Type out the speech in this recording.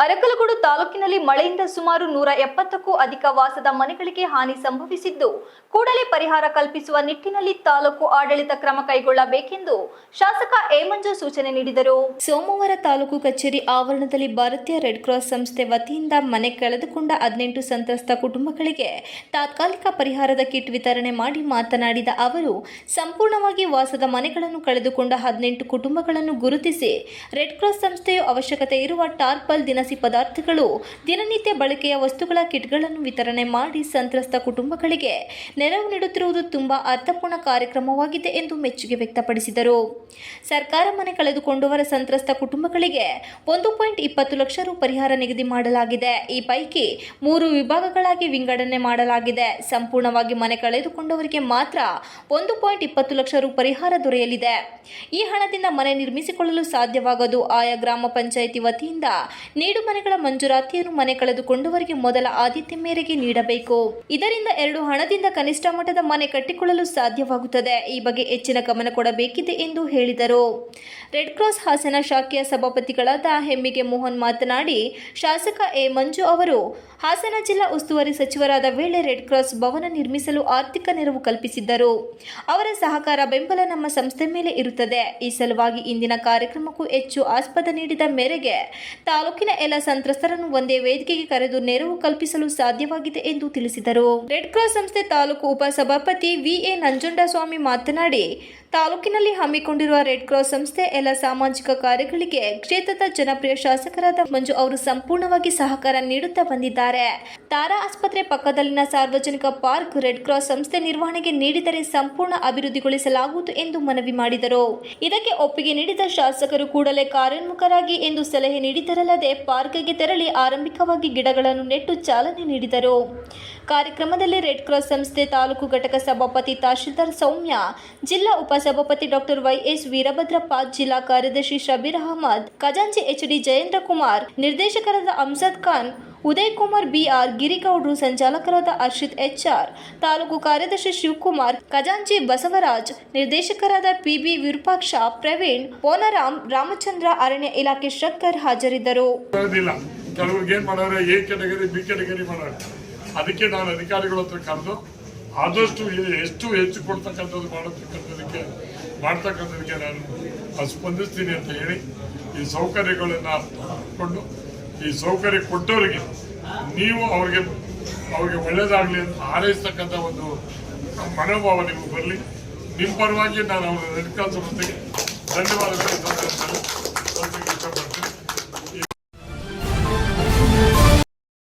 ನಂಜನಗೂಡು ತಾಲೂಕಿನಲ್ಲಿ ಮಳೆಯಿಂದ ಸುಮಾರು ನೂರ ಎಪ್ಪತ್ತಕ್ಕೂ ಅಧಿಕ ವಾಸದ ಮನೆಗಳಿಗೆ ಹಾನಿ ಸಂಭವಿಸಿದ್ದು, ಕೂಡಲೇ ಪರಿಹಾರ ಕಲ್ಪಿಸುವ ನಿಟ್ಟಿನಲ್ಲಿ ತಾಲೂಕು ಆಡಳಿತ ಕ್ರಮ ಕೈಗೊಳ್ಳಬೇಕೆಂದು ಶಾಸಕ ಏಮಂಜು ಮಂಜು ಸೂಚನೆ ನೀಡಿದರು. ಸೋಮವಾರ ತಾಲೂಕು ಕಚೇರಿ ಆವರಣದಲ್ಲಿ ಭಾರತೀಯ ರೆಡ್ ಕ್ರಾಸ್ ಸಂಸ್ಥೆ ವತಿಯಿಂದ ಮನೆ ಕಳೆದುಕೊಂಡ ಹದಿನೆಂಟು ಸಂತ್ರಸ್ತ ಕುಟುಂಬಗಳಿಗೆ ತಾತ್ಕಾಲಿಕ ಪರಿಹಾರದ ಕಿಟ್ ವಿತರಣೆ ಮಾಡಿ ಮಾತನಾಡಿದ ಅವರು, ಸಂಪೂರ್ಣವಾಗಿ ವಾಸದ ಮನೆಗಳನ್ನು ಕಳೆದುಕೊಂಡ ಹದಿನೆಂಟು ಕುಟುಂಬಗಳನ್ನು ಗುರುತಿಸಿ ರೆಡ್ ಕ್ರಾಸ್ ಸಂಸ್ಥೆಯು ಅವಶ್ಯಕತೆ ಇರುವ ಟಾರ್ಪಲ್ ದಿನಸಿ ಪದಾರ್ಥಗಳು, ದಿನನಿತ್ಯ ಬಳಕೆಯ ವಸ್ತುಗಳ ಕಿಟ್ಗಳನ್ನು ವಿತರಣೆ ಮಾಡಿ ಸಂತ್ರಸ್ತ ಕುಟುಂಬಗಳಿಗೆ ನೆರವು ನೀಡುತ್ತಿರುವುದು ತುಂಬಾ ಅರ್ಥಪೂರ್ಣ ಕಾರ್ಯಕ್ರಮವಾಗಿದೆ ಎಂದು ಮೆಚ್ಚುಗೆ ವ್ಯಕ್ತಪಡಿಸಿದರು. ಸರ್ಕಾರ ಮನೆ ಕಳೆದುಕೊಂಡವರ ಸಂತ್ರಸ್ತ ಕುಟುಂಬಗಳಿಗೆ ಒಂದು ಪಾಯಿಂಟ್ ಇಪ್ಪತ್ತು ಲಕ್ಷ ರು ಪರಿಹಾರ ನಿಗದಿ ಮಾಡಲಾಗಿದೆ. ಈ ಪೈಕಿ ಮೂರು ವಿಭಾಗಗಳಾಗಿ ವಿಂಗಡಣೆ ಮಾಡಲಾಗಿದೆ. ಸಂಪೂರ್ಣವಾಗಿ ಮನೆ ಕಳೆದುಕೊಂಡವರಿಗೆ ಮಾತ್ರ ಒಂದು ಪಾಯಿಂಟ್ ಇಪ್ಪತ್ತು ಲಕ್ಷ ರು ಪರಿಹಾರ ದೊರೆಯಲಿದೆ. ಈ ಹಣದಿಂದ ಮನೆ ನಿರ್ಮಿಸಿಕೊಳ್ಳಲು ಸಾಧ್ಯವಾಗದು, ಆಯಾ ಗ್ರಾಮ ಪಂಚಾಯಿತಿ ವತಿಯಿಂದ ನೀಡು ಮನೆಗಳ ಮಂಜೂರಾತಿಯನ್ನು ಮನೆ ಕಳೆದುಕೊಂಡವರಿಗೆ ಮೊದಲ ಆದ್ಯತೆ ಮೇರೆಗೆ ನೀಡಬೇಕು. ಇದರಿಂದ ಎರಡು ಹಣದಿಂದ ಕನಿಷ್ಠ ಮಟ್ಟದ ಮನೆ ಕಟ್ಟಿಕೊಳ್ಳಲು ಸಾಧ್ಯವಾಗುತ್ತದೆ. ಈ ಬಗ್ಗೆ ಹೆಚ್ಚಿನ ಗಮನ ಕೊಡಬೇಕಿದೆ ಎಂದು ಹೇಳಿದರು. ರೆಡ್ ಕ್ರಾಸ್ ಹಾಸನ ಶಾಖೆಯ ಸಭಾಪತಿಗಳಾದ ಹೆಮ್ಮಿಗೆ ಮೋಹನ್ ಮಾತನಾಡಿ, ಶಾಸಕ ಎ. ಮಂಜು ಅವರು, ಹಾಸನ ಜಿಲ್ಲಾ ಉಸ್ತುವಾರಿ ಸಚಿವರಾದ ವೇಳೆ ರೆಡ್ ಕ್ರಾಸ್ ಭವನ ನಿರ್ಮಿಸಲು ಆರ್ಥಿಕ ನೆರವು ಕಲ್ಪಿಸಿದ್ದರು. ಅವರ ಸಹಕಾರ ಬೆಂಬಲ ನಮ್ಮ ಸಂಸ್ಥೆ ಮೇಲೆ ಇರುತ್ತದೆ. ಈ ಸಲುವಾಗಿ ಇಂದಿನ ಕಾರ್ಯಕ್ರಮಕ್ಕೂ ಹೆಚ್ಚು ಆಸ್ಪದ ನೀಡಿದ ಮೇರೆಗೆ ತಾಲೂಕಿನ ಎಲ್ಲ ಸಂತ್ರಸ್ತರನ್ನು ಒಂದೇ ವೇದಿಕೆಗೆ ಕರೆದು ನೆರವು ಕಲ್ಪಿಸಲು ಸಾಧ್ಯವಾಗಿದೆ ಎಂದು ತಿಳಿಸಿದರು. ರೆಡ್ ಕ್ರಾಸ್ ಸಂಸ್ಥೆ ತಾಲೂಕು ಉಪಸಭಾಪತಿ ವಿ ಎ ನಂಜುಂಡಸ್ವಾಮಿ ಮಾತನಾಡಿ, ತಾಲೂಕಿನಲ್ಲಿ ಹಮ್ಮಿಕೊಂಡಿರುವ ರೆಡ್ ಕ್ರಾಸ್ ಸಂಸ್ಥೆ ಎಲ್ಲ ಸಾಮಾಜಿಕ ಕಾರ್ಯಗಳಿಗೆ ಕ್ಷೇತ್ರದ ಜನಪ್ರಿಯ ಶಾಸಕರಾದ ಮಂಜು ಅವರು ಸಂಪೂರ್ಣವಾಗಿ ಸಹಕಾರ ನೀಡುತ್ತಾ ಬಂದಿದ್ದಾರೆ. ತಾರಾ ಆಸ್ಪತ್ರೆ ಪಕ್ಕದಲ್ಲಿನ ಸಾರ್ವಜನಿಕ ಪಾರ್ಕ್ ರೆಡ್ ಕ್ರಾಸ್ ಸಂಸ್ಥೆ ನಿರ್ವಹಣೆಗೆ ನೀಡಿದರೆ ಸಂಪೂರ್ಣ ಅಭಿವೃದ್ಧಿಗೊಳಿಸಲಾಗುವುದು ಎಂದು ಮನವಿ ಮಾಡಿದರು. ಇದಕ್ಕೆ ಒಪ್ಪಿಗೆ ನೀಡಿದ ಶಾಸಕರು ಕೂಡಲೇ ಕಾರ್ಯೋನ್ಮುಖರಾಗಿ ಎಂದು ಸಲಹೆ ನೀಡಿದರಲ್ಲದೆ ಪಾರ್ಕ್ಗೆ ತೆರಳಿ ಆರಂಭಿಕವಾಗಿ ಗಿಡಗಳನ್ನು ನೆಟ್ಟು ಚಾಲನೆ ನೀಡಿದರು. ಕಾರ್ಯಕ್ರಮದಲ್ಲಿ ರೆಡ್ ಕ್ರಾಸ್ ಸಂಸ್ಥೆ ತಾಲೂಕು ಘಟಕ ಸಭಾಪತಿ ತಹಶೀಲ್ದಾರ್ ಸೌಮ್ಯ, ಜಿಲ್ಲಾ ಉಪಸಭಾಪತಿ ಡಾಕ್ಟರ್ ವೈಎಸ್ ವೀರಭದ್ರಪ್ಪ, ಜಿಲ್ಲಾ ಕಾರ್ಯದರ್ಶಿ ಶಬೀರ್ ಅಹಮದ್, ಖಜಾಂಚಿ ಎಚ್ ಡಿ ಜಯೇಂದ್ರ ಕುಮಾರ್ ನಿರ್ದೇಶಕರಾದ ಅಮ್ಸದ್ ಖಾನ್ ಉದಯ್ ಕುಮಾರ್ ಬಿಆರ್, ಗಿರಿಗೌಡರು ಸಂಚಾಲಕರಾದ ಅರ್ಷಿತ್ ಎಚ್ಆರ್, ತಾಲೂಕು ಕಾರ್ಯದರ್ಶಿ ಶಿವಕುಮಾರ್, ಖಜಾಂಚಿ ಬಸವರಾಜ್, ನಿರ್ದೇಶಕರಾದ ಪಿಬಿ ವಿರೂಪಾಕ್ಷ, ಪ್ರವೀಣ್ ಪೋನರಾಮ್ ರಾಮಚಂದ್ರ ಅರಣ್ಯ ಇಲಾಖೆ ಶಂಕರ್ ಹಾಜರಿದ್ದರು. ಅದಕ್ಕೆ ನಾನು ಅಧಿಕಾರಿಗಳ ಹತ್ರ ಕರೆದು, ಆದಷ್ಟು ಎಷ್ಟು ಹೆಚ್ಚು ಕೊಡ್ತಕ್ಕಂಥದ್ದು ಮಾಡತಕ್ಕಂಥದಕ್ಕೆ ಮಾಡ್ತಕ್ಕಂಥದಕ್ಕೆ ನಾನು ಸ್ಪಂದಿಸ್ತೀನಿ ಅಂತ ಹೇಳಿ ಈ ಸೌಕರ್ಯಗಳನ್ನು ಕೊಂಡು ಈ ಸೌಕರ್ಯ ಕೊಟ್ಟವರಿಗೆ ನೀವು ಅವರಿಗೆ, ಅವ್ರಿಗೆ ಒಳ್ಳೇದಾಗಲಿ ಅಂತ ಹಾರೈಸ್ತಕ್ಕಂಥ ಒಂದು ಮನೋಭಾವ ನಿಮಗೆ ಬರಲಿ. ನಿಮ್ಮ ಪರವಾಗಿ ನಾನು ಅವರ ರೆಡ್ ಕ್ರಾಸ್ ಜೊತೆಗೆ ಧನ್ಯವಾದಗಳು.